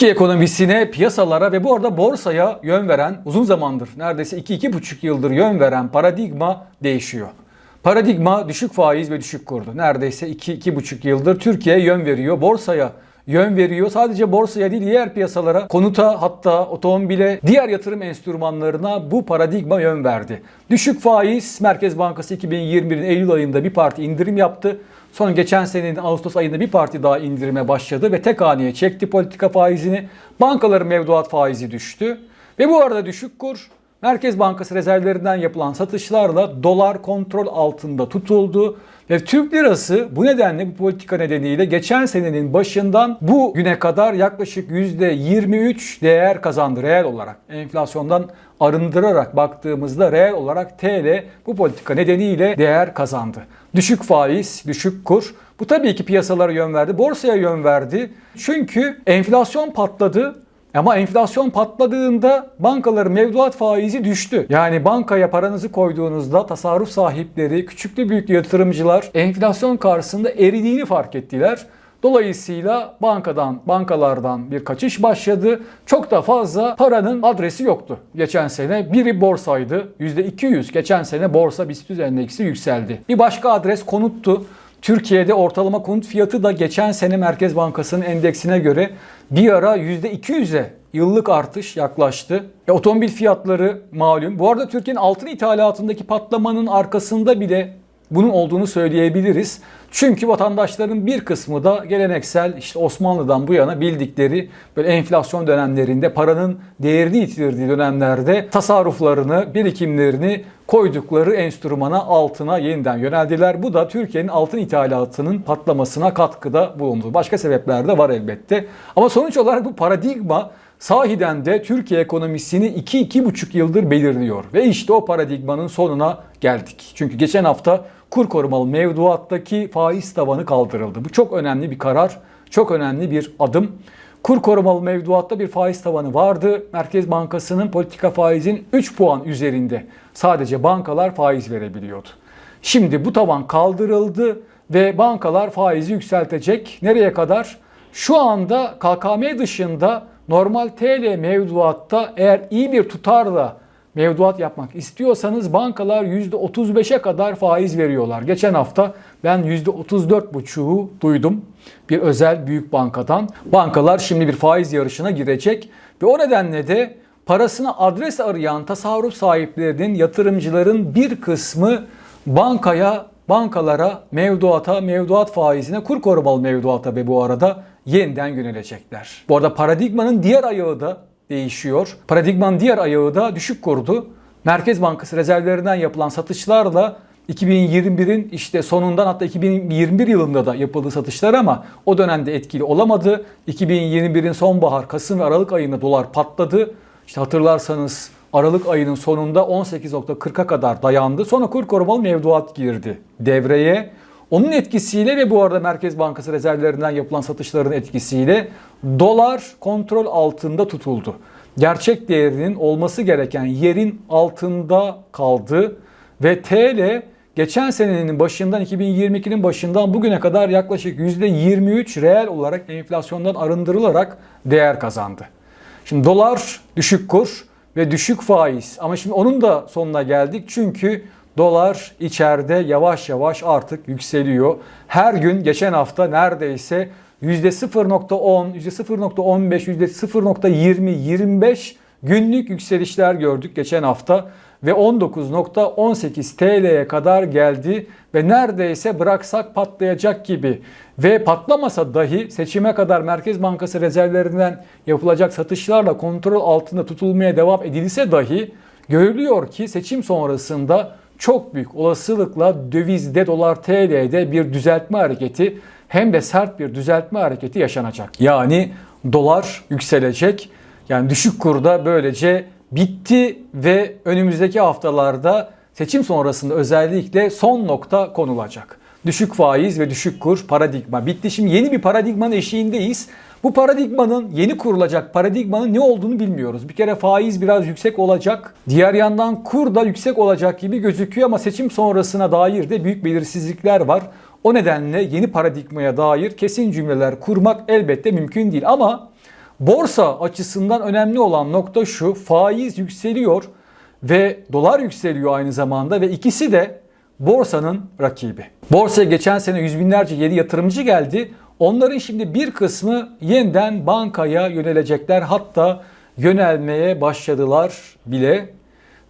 Türkiye ekonomisine, piyasalara ve bu arada borsaya yön veren uzun zamandır neredeyse 2-2,5 yıldır yön veren paradigma değişiyor. Paradigma düşük faiz ve düşük kurdu. Neredeyse 2-2,5 yıldır Türkiye'ye yön veriyor. Borsaya yön veriyor. Sadece borsaya değil diğer piyasalara, konuta hatta otomobile, diğer yatırım enstrümanlarına bu paradigma yön verdi. Düşük faiz Merkez Bankası 2021'in Eylül ayında bir parti indirim yaptı. Sonra geçen senenin Ağustos ayında bir parti daha indirime başladı ve tek haneye çekti politika faizini. Bankaların mevduat faizi düştü. Ve bu arada düşük kur Merkez Bankası rezervlerinden yapılan satışlarla dolar kontrol altında tutuldu ve Türk lirası bu nedenle bu politika nedeniyle geçen senenin başından bu güne kadar yaklaşık %23 değer kazandı reel olarak. Enflasyondan arındırarak baktığımızda reel olarak TL bu politika nedeniyle değer kazandı. Düşük faiz, düşük kur. Bu tabii ki piyasalara yön verdi, borsaya yön verdi. Çünkü enflasyon patladı. Ama enflasyon patladığında bankaların mevduat faizi düştü. Yani bankaya paranızı koyduğunuzda tasarruf sahipleri, küçüklü büyüklü yatırımcılar enflasyon karşısında eridiğini fark ettiler. Dolayısıyla bankadan, bankalardan bir kaçış başladı. Çok da fazla paranın adresi yoktu. Geçen sene biri borsaydı. %200 geçen sene borsa BIST endeksi yükseldi. Bir başka adres konuttu. Türkiye'de ortalama konut fiyatı da geçen sene Merkez Bankası'nın endeksine göre bir ara %200'e yıllık artış yaklaştı. E, otomobil fiyatları malum. Bu arada Türkiye'nin altın ithalatındaki patlamanın arkasında bile bunun olduğunu söyleyebiliriz. Çünkü vatandaşların bir kısmı da geleneksel işte Osmanlı'dan bu yana bildikleri böyle enflasyon dönemlerinde paranın değerini yitirdiği dönemlerde tasarruflarını, birikimlerini koydukları enstrümana altına yeniden yöneldiler. Bu da Türkiye'nin altın ithalatının patlamasına katkıda bulundu. Başka sebepler de var elbette. Ama sonuç olarak bu paradigma sahiden de Türkiye ekonomisini 2-2,5 yıldır belirliyor. Ve işte o paradigmanın sonuna geldik. Çünkü geçen hafta kur korumalı mevduattaki faiz tavanı kaldırıldı. Bu çok önemli bir karar, çok önemli bir adım. Kur korumalı mevduatta bir faiz tavanı vardı. Merkez Bankası'nın politika faizin 3 puan üzerinde sadece bankalar faiz verebiliyordu. Şimdi bu tavan kaldırıldı ve bankalar faizi yükseltecek. Nereye kadar? Şu anda KKM dışında normal TL mevduatta eğer iyi bir tutarla mevduat yapmak istiyorsanız bankalar %35'e kadar faiz veriyorlar. Geçen hafta ben %34,5'u duydum bir özel büyük bankadan. Bankalar şimdi bir faiz yarışına girecek ve o nedenle de parasına adres arayan tasarruf sahiplerinin, yatırımcıların bir kısmı bankaya, bankalara, mevduata, mevduat faizine, kur korumalı mevduata ve bu arada yeniden yönelecekler. Bu arada paradigmanın diğer ayağı da değişiyor. Paradigmanın diğer ayağı da düşük kurdu. Merkez Bankası rezervlerinden yapılan satışlarla 2021'in işte sonundan hatta 2021 yılında da yapıldığı satışlar ama o dönemde etkili olamadı. 2021'in sonbahar, Kasım ve Aralık ayında dolar patladı. İşte hatırlarsanız Aralık ayının sonunda 18.40'a kadar dayandı. Sonra kur korumalı mevduat girdi devreye. Onun etkisiyle ve bu arada Merkez Bankası rezervlerinden yapılan satışların etkisiyle dolar kontrol altında tutuldu. Gerçek değerinin olması gereken yerin altında kaldı ve TL geçen senenin başından 2022'nin başından bugüne kadar yaklaşık %23 reel olarak enflasyondan arındırılarak değer kazandı. Şimdi dolar düşük kur ve düşük faiz ama şimdi onun da sonuna geldik çünkü dolar içeride yavaş yavaş artık yükseliyor. Her gün geçen hafta neredeyse %0.10, %0.15, %0.20, 25 günlük yükselişler gördük geçen hafta ve 19.18 TL'ye kadar geldi ve neredeyse bıraksak patlayacak gibi ve patlamasa dahi seçime kadar Merkez Bankası rezervlerinden yapılacak satışlarla kontrol altında tutulmaya devam edilse dahi görülüyor ki seçim sonrasında çok büyük olasılıkla dövizde dolar TL'de bir düzeltme hareketi hem de sert bir düzeltme hareketi yaşanacak. Yani dolar yükselecek. Yani düşük kurda böylece bitti ve önümüzdeki haftalarda seçim sonrasında özellikle son nokta konulacak. Düşük faiz ve düşük kur paradigma bitti. Şimdi yeni bir paradigmanın eşiğindeyiz. Bu paradigmanın yeni kurulacak paradigmanın ne olduğunu bilmiyoruz. Bir kere faiz biraz yüksek olacak. Diğer yandan kur da yüksek olacak gibi gözüküyor ama seçim sonrasına dair de büyük belirsizlikler var. O nedenle yeni paradigmaya dair kesin cümleler kurmak elbette mümkün değil ama Borsa açısından önemli olan nokta şu. Faiz yükseliyor ve dolar yükseliyor aynı zamanda ve ikisi de borsanın rakibi. Borsaya geçen sene yüz binlerce yeni yatırımcı geldi. Onların şimdi bir kısmı yeniden bankaya yönelecekler. Hatta yönelmeye başladılar bile.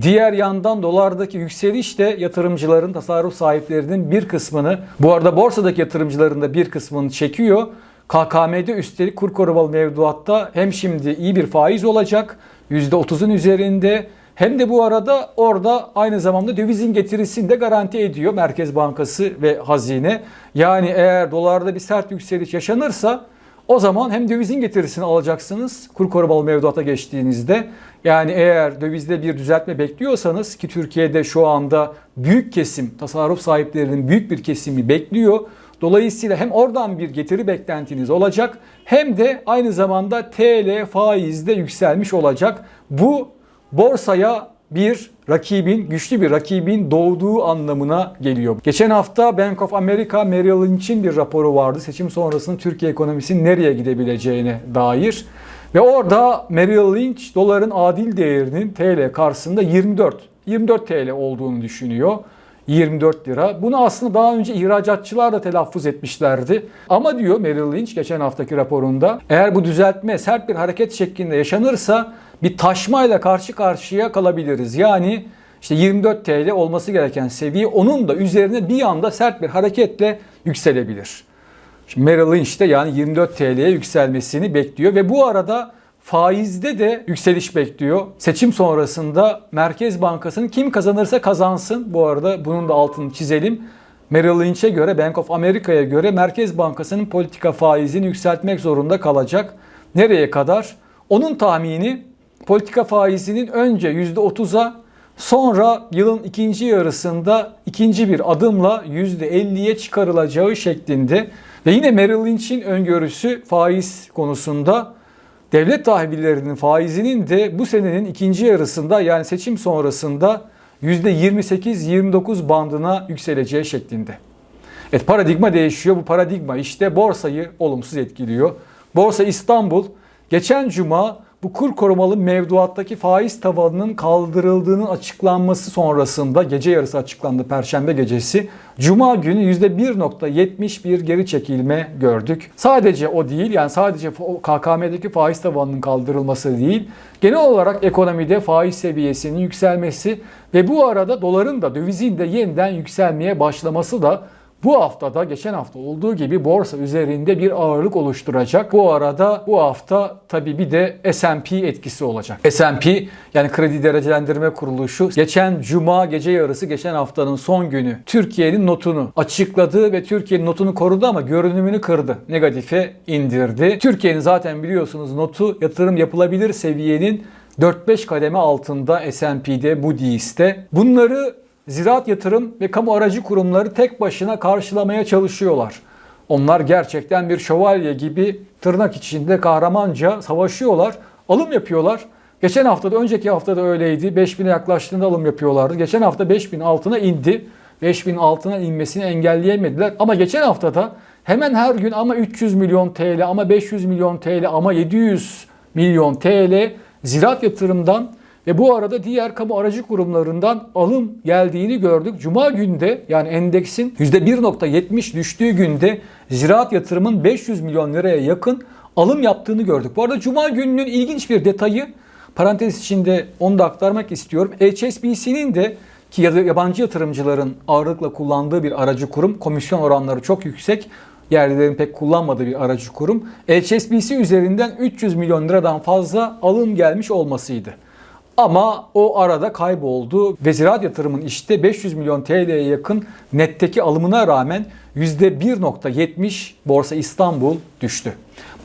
Diğer yandan dolardaki yükseliş de yatırımcıların, tasarruf sahiplerinin bir kısmını, bu arada borsadaki yatırımcıların da bir kısmını çekiyor. KKM'de üstelik kur korumalı mevduatta hem şimdi iyi bir faiz olacak %30'un üzerinde hem de bu arada orada aynı zamanda dövizin getirisini de garanti ediyor Merkez Bankası ve hazine. Yani eğer dolarda bir sert yükseliş yaşanırsa o zaman hem dövizin getirisini alacaksınız kur korumalı mevduata geçtiğinizde. Yani eğer dövizde bir düzeltme bekliyorsanız ki Türkiye'de şu anda büyük kesim tasarruf sahiplerinin büyük bir kesimi bekliyor. Dolayısıyla hem oradan bir getiri beklentiniz olacak hem de aynı zamanda TL faizde yükselmiş olacak. Bu borsaya bir rakibin, güçlü bir rakibin doğduğu anlamına geliyor. Geçen hafta Bank of America Merrill Lynch'in bir raporu vardı. Seçim sonrasında Türkiye ekonomisinin nereye gidebileceğine dair. Ve orada Merrill Lynch doların adil değerinin TL karşısında 24 24 TL olduğunu düşünüyor. 24 lira. Bunu aslında daha önce ihracatçılar da telaffuz etmişlerdi. Ama diyor Merrill Lynch geçen haftaki raporunda eğer bu düzeltme sert bir hareket şeklinde yaşanırsa bir taşmayla karşı karşıya kalabiliriz. Yani işte 24 TL olması gereken seviye onun da üzerine bir anda sert bir hareketle yükselebilir. Şimdi Merrill Lynch de yani 24 TL'ye yükselmesini bekliyor ve bu arada faizde de yükseliş bekliyor. Seçim sonrasında Merkez Bankası'nın kim kazanırsa kazansın. Bu arada bunun da altını çizelim. Merrill Lynch'e göre, Bank of America'ya göre Merkez Bankası'nın politika faizini yükseltmek zorunda kalacak. Nereye kadar? Onun tahmini politika faizinin önce %30'a sonra yılın ikinci yarısında ikinci bir adımla %50'ye çıkarılacağı şeklinde. Ve yine Merrill Lynch'in öngörüsü faiz konusunda devlet tahvillerinin faizinin de bu senenin ikinci yarısında yani seçim sonrasında %28-29 bandına yükseleceği şeklinde. Evet paradigma değişiyor. Bu paradigma işte borsayı olumsuz etkiliyor. Borsa İstanbul geçen cuma bu kur korumalı mevduattaki faiz tavanının kaldırıldığının açıklanması sonrasında gece yarısı açıklandı perşembe gecesi. Cuma günü %1.71 geri çekilme gördük. Sadece o değil yani sadece KKM'deki faiz tavanının kaldırılması değil. Genel olarak ekonomide faiz seviyesinin yükselmesi ve bu arada doların da dövizin de yeniden yükselmeye başlaması da bu haftada geçen hafta olduğu gibi borsa üzerinde bir ağırlık oluşturacak. Bu arada bu hafta tabii bir de S&P etkisi olacak. S&P yani kredi derecelendirme kuruluşu geçen cuma gece yarısı geçen haftanın son günü Türkiye'nin notunu açıkladı ve Türkiye'nin notunu korudu ama görünümünü kırdı. Negatife indirdi. Türkiye'nin zaten biliyorsunuz notu yatırım yapılabilir seviyenin 4-5 kademe altında S&P'de, Moody's'te. Bunları ziraat yatırım ve kamu aracı kurumları tek başına karşılamaya çalışıyorlar. Onlar gerçekten bir şövalye gibi tırnak içinde kahramanca savaşıyorlar, alım yapıyorlar. Geçen haftada, önceki haftada öyleydi. 5000'e yaklaştığında alım yapıyorlardı. Geçen hafta 5000 altına indi. 5000 altına inmesini engelleyemediler. Ama geçen haftada hemen her gün ama 300 milyon TL, ama 500 milyon TL, ama 700 milyon TL ziraat yatırımdan ve bu arada diğer kamu aracı kurumlarından alım geldiğini gördük. Cuma günde yani endeksin %1.70 düştüğü günde ziraat yatırımın 500 milyon liraya yakın alım yaptığını gördük. Bu arada Cuma gününün ilginç bir detayı parantez içinde onu da aktarmak istiyorum. HSBC'nin de ki yabancı yatırımcıların ağırlıkla kullandığı bir aracı kurum. Komisyon oranları çok yüksek. Yerlilerin pek kullanmadığı bir aracı kurum. HSBC üzerinden 300 milyon liradan fazla alım gelmiş olmasıydı. Ama o arada kayboldu ve ziraat yatırımın işte 500 milyon TL'ye yakın netteki alımına rağmen %1.70 Borsa İstanbul düştü.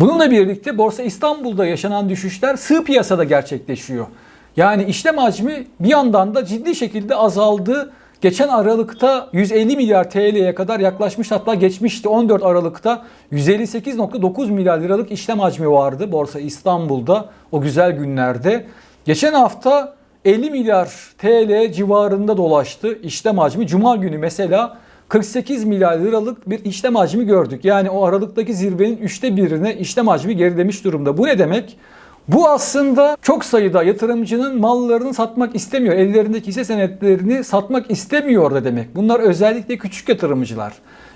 Bununla birlikte Borsa İstanbul'da yaşanan düşüşler sığ piyasada gerçekleşiyor. Yani işlem hacmi bir yandan da ciddi şekilde azaldı. Geçen Aralık'ta 150 milyar TL'ye kadar yaklaşmış hatta geçmişti 14 Aralık'ta 158.9 milyar liralık işlem hacmi vardı Borsa İstanbul'da o güzel günlerde. Geçen hafta 50 milyar TL civarında dolaştı işlem hacmi. Cuma günü mesela 48 milyar liralık bir işlem hacmi gördük. Yani o aralıktaki zirvenin üçte birine işlem hacmi gerilemiş durumda. Bu ne demek? Bu aslında çok sayıda yatırımcının mallarını satmak istemiyor. Ellerindeki hisse senetlerini satmak istemiyor da demek. Bunlar özellikle küçük yatırımcılar.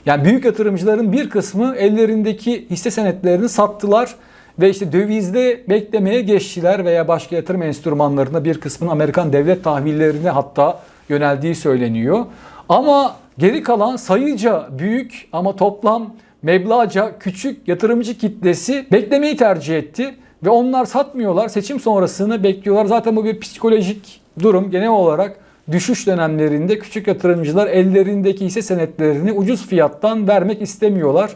Yani büyük yatırımcıların bir kısmı ellerindeki hisse senetlerini sattılar ve işte dövizde beklemeye geçtiler veya başka yatırım enstrümanlarında bir kısmının Amerikan devlet tahvillerine hatta yöneldiği söyleniyor. Ama geri kalan sayıca büyük ama toplam meblağca küçük yatırımcı kitlesi beklemeyi tercih etti. Ve onlar satmıyorlar. Seçim sonrasını bekliyorlar. Zaten bu bir psikolojik durum. Genel olarak düşüş dönemlerinde küçük yatırımcılar ellerindeki hisse senetlerini ucuz fiyattan vermek istemiyorlar.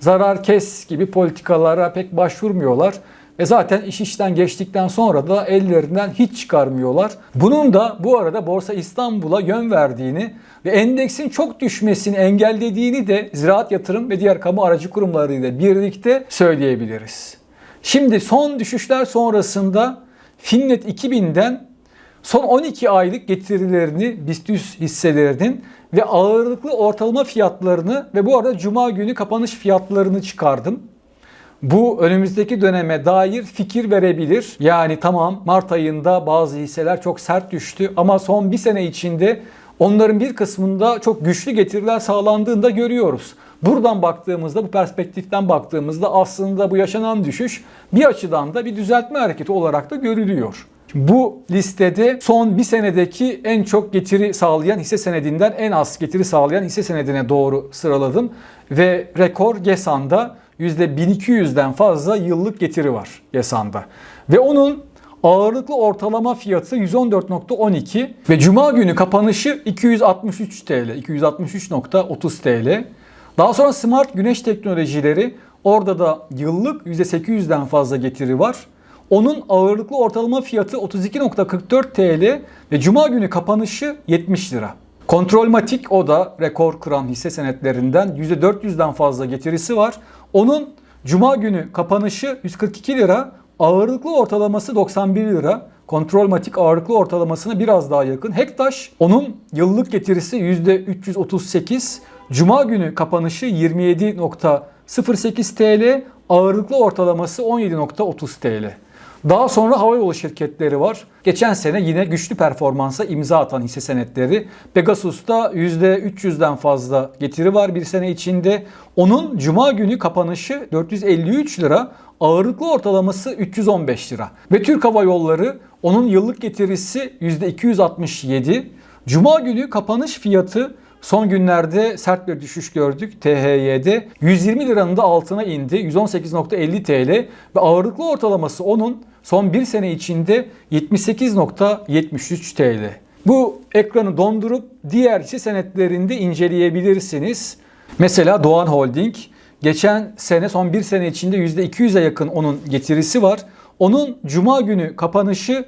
Zarar kes gibi politikalara pek başvurmuyorlar. Ve zaten iş işten geçtikten sonra da ellerinden hiç çıkarmıyorlar. Bunun da bu arada Borsa İstanbul'a yön verdiğini ve endeksin çok düşmesini engellediğini de ziraat yatırım ve diğer kamu aracı kurumlarıyla birlikte söyleyebiliriz. Şimdi son düşüşler sonrasında Finnet 2000'den son 12 aylık getirilerini BIST 100 hisselerinin ve ağırlıklı ortalama fiyatlarını ve bu arada cuma günü kapanış fiyatlarını çıkardım. Bu önümüzdeki döneme dair fikir verebilir. Yani tamam Mart ayında bazı hisseler çok sert düştü ama son bir sene içinde onların bir kısmında çok güçlü getiriler sağlandığını da görüyoruz. Buradan baktığımızda, bu perspektiften baktığımızda aslında bu yaşanan düşüş bir açıdan da bir düzeltme hareketi olarak da görülüyor. Bu listede son bir senedeki en çok getiri sağlayan hisse senedinden en az getiri sağlayan hisse senedine doğru sıraladım. Ve rekor GESAN'da %1200'den fazla yıllık getiri var GESAN'da. Ve onun ağırlıklı ortalama fiyatı 114.12 ve cuma günü kapanışı 263 TL, 263.30 TL. Daha sonra Smart Güneş Teknolojileri orada da yıllık %800'den fazla getiri var. Onun ağırlıklı ortalama fiyatı 32.44 TL ve cuma günü kapanışı 70 lira. Kontrolmatik o da rekor kıran hisse senetlerinden %400'den fazla getirisi var. Onun cuma günü kapanışı 142 lira, ağırlıklı ortalaması 91 lira. Kontrolmatik ağırlıklı ortalamasına biraz daha yakın. Hektaş onun yıllık getirisi %338. Cuma günü kapanışı 27.08 TL, ağırlıklı ortalaması 17.30 TL. Daha sonra havayolu şirketleri var. Geçen sene yine güçlü performansa imza atan hisse senetleri. Pegasus'ta %300'den fazla getiri var bir sene içinde. Onun cuma günü kapanışı 453 lira, ağırlıklı ortalaması 315 lira. Ve Türk Hava Yolları onun yıllık getirisi %267. Cuma günü kapanış fiyatı Son günlerde sert bir düşüş gördük THY'de. 120 liranın da altına indi. 118.50 TL ve ağırlıklı ortalaması onun son bir sene içinde 78.73 TL. Bu ekranı dondurup diğer hisse senetlerinde inceleyebilirsiniz. Mesela Doğan Holding geçen sene son bir sene içinde %200'e yakın onun getirisi var. Onun cuma günü kapanışı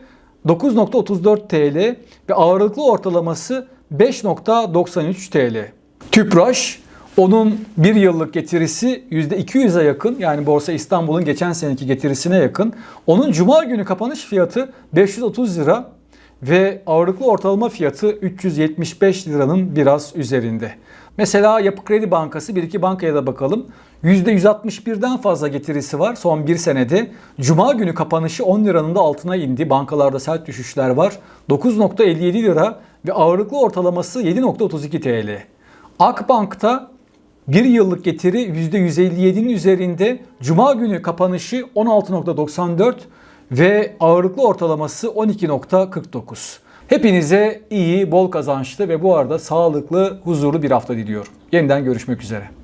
9.34 TL ve ağırlıklı ortalaması 5.93 TL. Tüpraş onun bir yıllık getirisi %200'e yakın yani Borsa İstanbul'un geçen seneki getirisine yakın. Onun cuma günü kapanış fiyatı 530 lira ve ağırlıklı ortalama fiyatı 375 liranın biraz üzerinde. Mesela Yapı Kredi Bankası bir iki bankaya da bakalım. %161'den fazla getirisi var son bir senede. Cuma günü kapanışı 10 liranın da altına indi. Bankalarda sert düşüşler var. 9.57 lira ve ağırlıklı ortalaması 7.32 TL. Akbank'ta bir yıllık getiri %157'nin üzerinde. Cuma günü kapanışı 16.94 ve ağırlıklı ortalaması 12.49. Hepinize iyi, bol kazançlı ve bu arada sağlıklı, huzurlu bir hafta diliyorum. Yeniden görüşmek üzere.